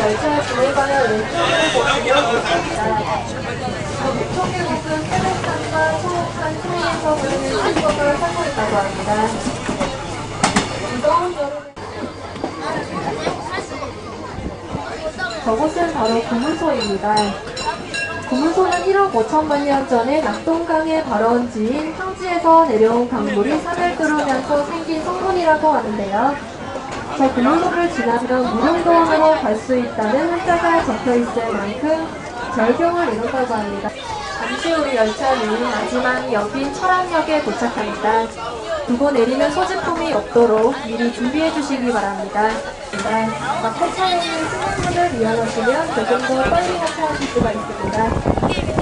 열차 진행방향 왼쪽으로 보시면 있습니다. 총계국은 태백산과 소옥산 사이에서 흐르는 시속을 타고 있다고 합니다. 저곳은 바로 구문소입니다. 구문소는 1억 5천만 년 전에 낙동강의 발원지인 황지에서 내려온 강물이 산을 뚫으면서 생긴 성문이라고 하는데요. 저 구문소를 지나면 무릉도원으로 갈 수 있다는 한자가 적혀 있을 만큼 절경을 이룬다고 합니다. 잠시 후 열차는 마지막 역인 철암역에 도착합니다. 두고 내리는 소지품이 없도록 미리 준비해 주시기 바랍니다. 네, 막차에는 승객분을 이용하시면 조금 더 빨리 하차하실 수가 있습니다.